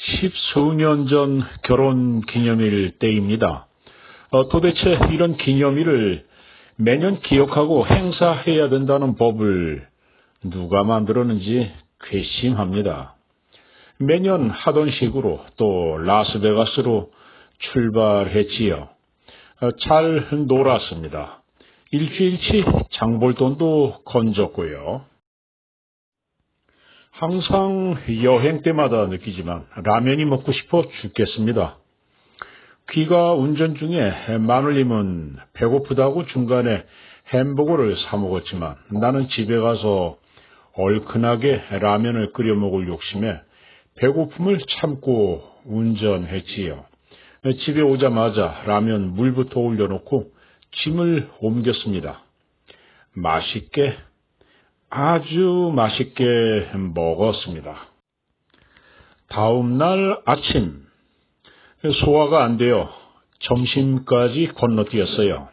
십수년 전 결혼 기념일 때입니다. 어, 도대체 이런 기념일을 매년 기억하고 행사해야 된다는 법을 누가 만들었는지 괘씸합니다. 매년 하던 식으로 또 라스베가스로 출발했지요. 어, 잘 놀았습니다. 일주일치 장볼 돈도 건졌고요. 항상 여행 때마다 느끼지만 라면이 먹고 싶어 죽겠습니다. 귀가 운전 중에 마눌님은 배고프다고 중간에 햄버거를 사 먹었지만 나는 집에 가서 얼큰하게 라면을 끓여 먹을 욕심에 배고픔을 참고 운전했지요. 집에 오자마자 라면 물부터 올려놓고 짐을 옮겼습니다. 맛있게 아주 맛있게 먹었습니다. 다음 날 아침 소화가 안 되어 점심까지 건너뛰었어요.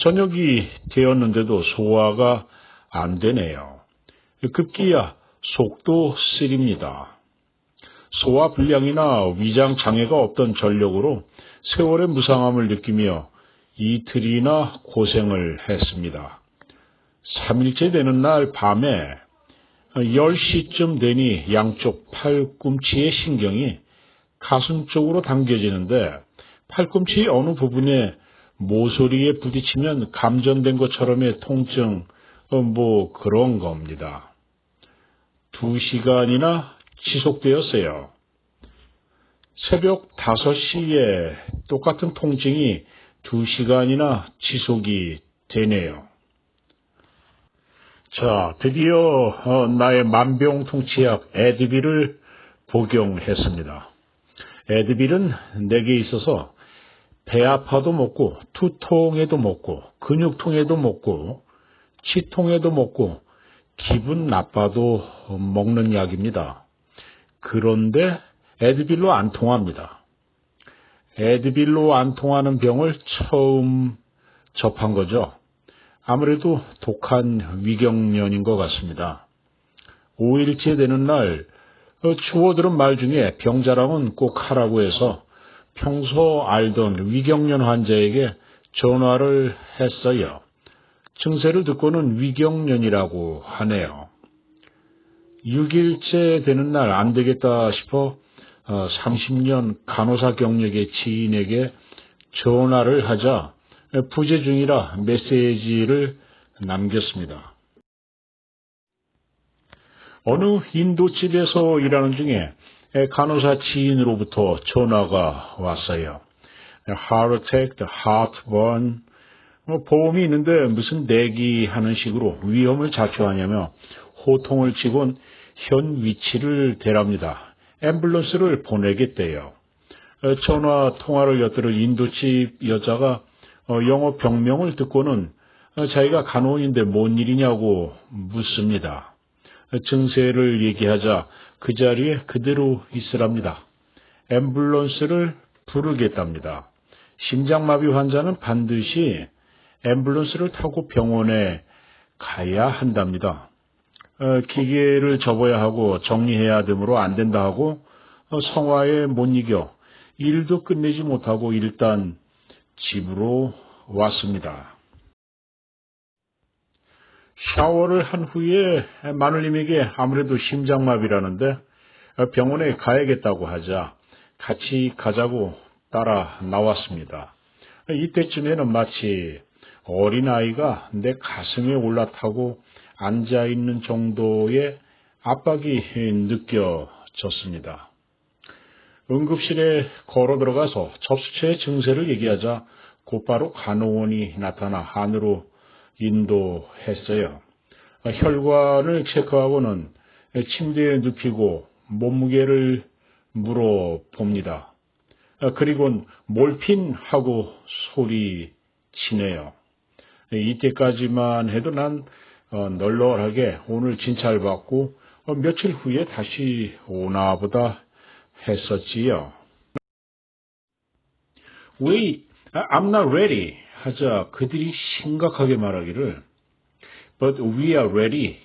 저녁이 되었는데도 소화가 안 되네요. 급기야 속도 쓰립니다. 소화 불량이나 위장 장애가 없던 전력으로 세월의 무상함을 느끼며 이틀이나 고생을 했습니다. 3일째 되는 날 밤에 10시쯤 되니 양쪽 팔꿈치의 신경이 가슴 쪽으로 당겨지는데 팔꿈치 어느 부분에 모서리에 부딪히면 감전된 것처럼의 통증, 어, 뭐 그런 겁니다. 두 시간이나 지속되었어요. 새벽 5시에 똑같은 통증이 두 시간이나 지속이 되네요. 자, 드디어 어, 나의 만병통치약 에드빌을 복용했습니다. 에드빌은 내게 있어서 배 아파도 먹고 투통에도 먹고 근육통에도 먹고 치통에도 먹고 기분 나빠도 먹는 약입니다. 그런데 에드빌로 안 통합니다. 에드빌로 안 통하는 병을 처음 접한 거죠. 아무래도 독한 위경련인 것 같습니다. 5일째 되는 날 주워들은 말 중에 병자랑은 꼭 하라고 해서 평소 알던 위경련 환자에게 전화를 했어요. 증세를 듣고는 위경련이라고 하네요. 6일째 되는 날 안 되겠다 싶어 30년 어, 간호사 경력의 지인에게 전화를 하자 부재 중이라 메시지를 남겼습니다. 어느 인도집에서 일하는 중에 간호사 지인으로부터 전화가 왔어요. attack, heartburn, 뭐 보험이 있는데 무슨 내기하는 식으로 위험을 자초하냐며 호통을 치곤 현 위치를 대랍니다. 앰뷸런스를 보내겠대요. 전화 통화를 엿들은 인도집 여자가 어, 영어 병명을 듣고는 어, 자기가 간호인데 뭔 일이냐고 묻습니다. 증세를 얘기하자 그 자리에 그대로 있으랍니다. 앰뷸런스를 부르겠답니다. 심장마비 환자는 반드시 앰뷸런스를 타고 병원에 가야 한답니다. 어, 기계를 접어야 하고 정리해야 되므로 안 된다 하고 성화에 못 이겨 일도 끝내지 못하고 일단 집으로 왔습니다. 샤워를 한 후에 마눌님에게 아무래도 심장마비라는데 병원에 가야겠다고 하자 같이 가자고 따라 나왔습니다. 이때쯤에는 마치 어린아이가 내 가슴에 올라타고 앉아있는 정도의 압박이 느껴졌습니다. 응급실에 걸어 들어가서 접수처의 증세를 얘기하자 곧바로 간호원이 나타나 안으로 인도했어요. 혈관을 체크하고는 침대에 눕히고 몸무게를 물어봅니다. 그리고 몰핀 하고 소리치네요. 이때까지만 해도 난 어, 널널하게 오늘 진찰 받고 어, 며칠 후에 다시 오나 보다 했었지요. We, I'm not ready 하자 그들이 심각하게 말하기를 But we are ready.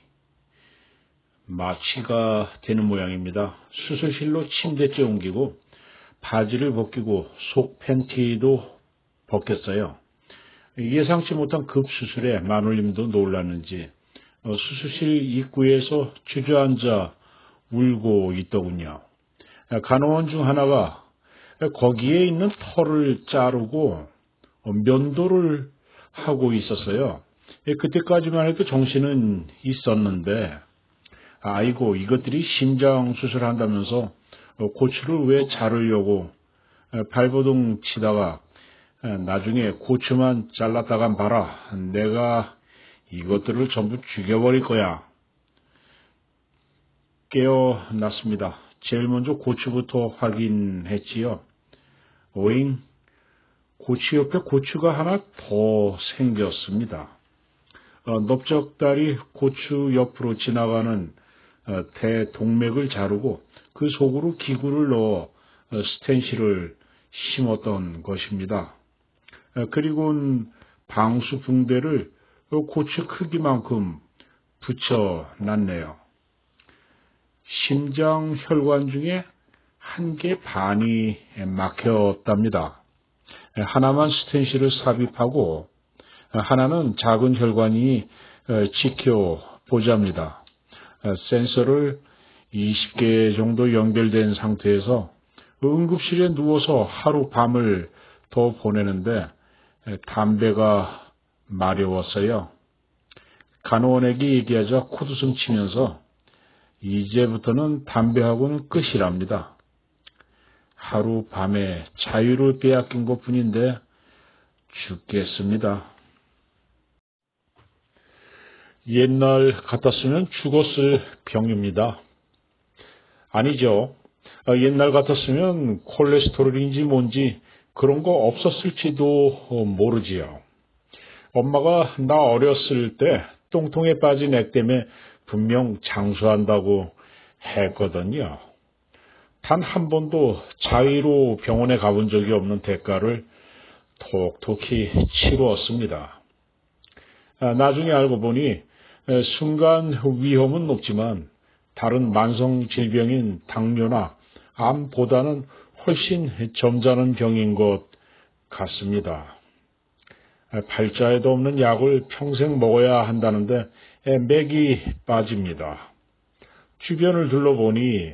마취가 되는 모양입니다. 수술실로 침대째 옮기고 바지를 벗기고 속 팬티도 벗겼어요. 예상치 못한 급수술에 마눌님도 놀랐는지 어, 수술실 입구에서 주저앉아 울고 있더군요. 간호원 중 하나가 거기에 있는 털을 자르고 어, 면도를 하고 있었어요. 예, 그때까지만 해도 정신은 있었는데, 아이고, 이것들이 심장 수술한다면서 어, 고추를 왜 자르려고 에, 발버둥 치다가 에, 나중에 고추만 잘랐다간 봐라. 내가 이것들을 전부 죽여버릴 거야. 깨어났습니다. 제일 먼저 고추부터 확인했지요. 오잉, 고추 옆에 고추가 하나 더 생겼습니다. 어, 넓적다리 고추 옆으로 지나가는 어, 대동맥을 자르고 그 속으로 기구를 넣어 어, 스텐실을 심었던 것입니다. 어, 그리고는 방수 붕대를 어, 고추 크기만큼 붙여놨네요. 심장 혈관 중에 한 개 반이 막혔답니다. 하나만 스텐실을 삽입하고 하나는 작은 혈관이 어, 지켜보자입니다. 어, 센서를 20개 정도 연결된 상태에서 응급실에 누워서 하루 밤을 더 보내는데 담배가 마려웠어요. 간호원에게 얘기하자 코드승 치면서 이제부터는 담배하고는 끝이랍니다. 하루 밤에 자유를 빼앗긴 것 뿐인데 죽겠습니다. 옛날 같았으면 죽었을 병입니다. 아니죠. 어, 옛날 같았으면 콜레스테롤인지 뭔지 그런 거 없었을지도 모르지요. 엄마가 나 어렸을 때 똥통에 빠진 액 때문에 분명 장수한다고 했거든요. 단 한 번도 자의로 병원에 가본 적이 없는 대가를 톡톡히 치루었습니다. 아, 나중에 알고 보니 에, 순간 위험은 높지만 다른 만성 질병인 당뇨나 암보다는 훨씬 점잖은 병인 것 같습니다. 에, 팔자에도 없는 약을 평생 먹어야 한다는데 에, 맥이 빠집니다. 주변을 둘러보니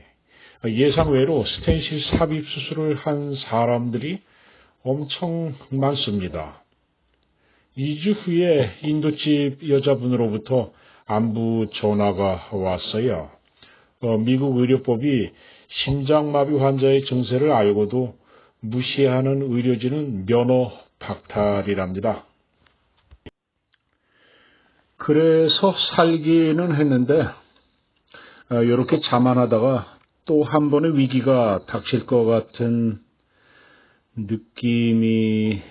예상외로 스텐실 삽입 수술을 한 사람들이 엄청 많습니다. 2주 후에 인도집 여자분으로부터 안부 전화가 왔어요. 어, 미국 의료법이 심장마비 환자의 증세를 알고도 무시하는 의료진은 면허 박탈이랍니다. 그래서 살기는 했는데 이렇게 자만하다가 또 한 번의 위기가 닥칠 것 같은 느낌이